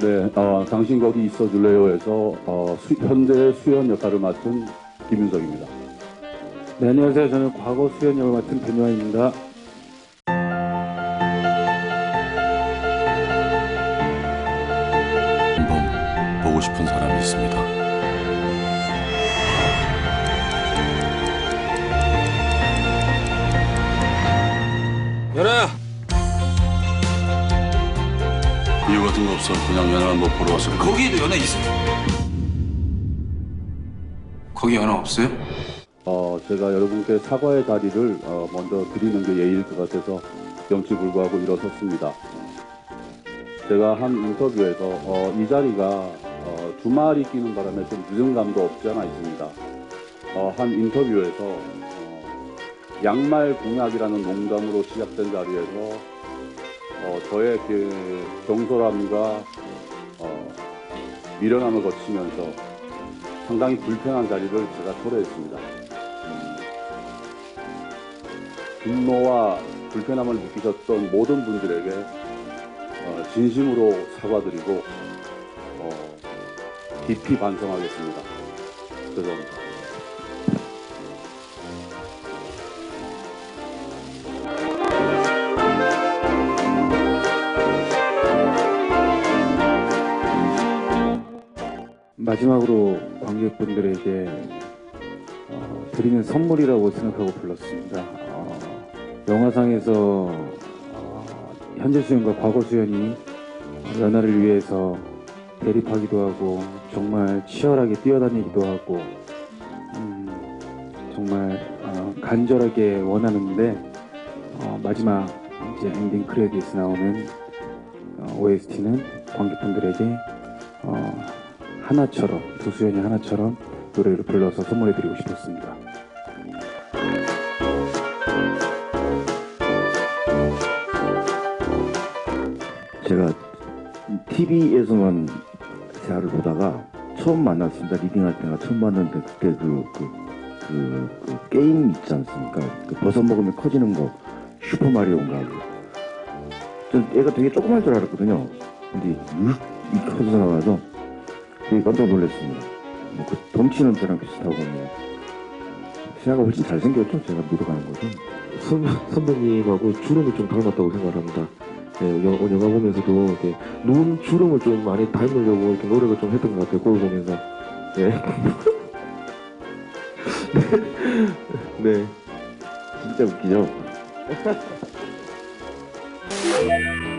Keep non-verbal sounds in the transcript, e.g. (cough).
네, 어, 당신 거기 있어줄래요에서 어, 수- 현재 수연 역할을 맡은 김윤석입니다. 네, 안녕하세요. 저는 과거 수연 역을 맡은 변요한입니다. 한번 보고 싶은 사람이 있습니다. 연아야 이유 같은 거 없어. 그냥 연애만 못 보러 왔을 거야. 거기에도 연애 있어요? 거기 연애 없어요? 어, 제가 여러분께 사과의 다리를 어, 먼저 드리는 게 예의일 것 같아서 영치불구하고 일어섰습니다. 제가 한 인터뷰에서 어, 이 자리가 어, 주말이 끼는 바람에 좀 늦은 감도 없지 않아 있습니다. 어, 한 인터뷰에서 어, 양말 공약이라는 농담으로 시작된 자리에서 어, 저의 그 경솔함과 어, 미련함을 거치면서 상당히 불편한 자리를 제가 초래했습니다. 분노와 불편함을 느끼셨던 모든 분들에게 어, 진심으로 사과드리고 어, 깊이 반성하겠습니다. 죄송합니다. 마지막으로 관객분들에게 어, 드리는 선물이라고 생각하고 불렀습니다. 어, 영화상에서 어, 현재 수연과 과거 수연이 연하를 위해서 대립하기도 하고 정말 치열하게 뛰어다니기도 하고 음, 정말 어, 간절하게 원하는데 어, 마지막 이제 엔딩 크레딧 나오는 어, OST는 관객분들에게 어, 하나처럼 도수연이 하나처럼 노래를 불러서 선물해드리고 싶었습니다. 제가 TV에서만 대화를 보다가 처음 만났습니다. 리딩할 때가 처음 봤는데 그때 그, 그, 그, 그 게임 있지 않습니까? 그 버섯 먹으면 커지는 거 슈퍼 마리오인가. 전 애가 되게 조그만 줄 알았거든요. 근데 육 이렇게 커서 나와서 되게 깜짝 놀랐습니다. 뭐 그 덩치는 저랑 비슷하고 뭐 시야가 훨씬 잘생겼죠? 제가 믿어가는 거죠. 선, 선배님하고 주름이 좀 닮았다고 생각합니다. 네, 영, 영화 보면서도 이렇게 눈 주름을 좀 많이 닮으려고 이렇게 노력을 좀 했던 것 같아요. 그걸 보면서. 네. (laughs) 네. 네. 진짜 웃기죠? (laughs)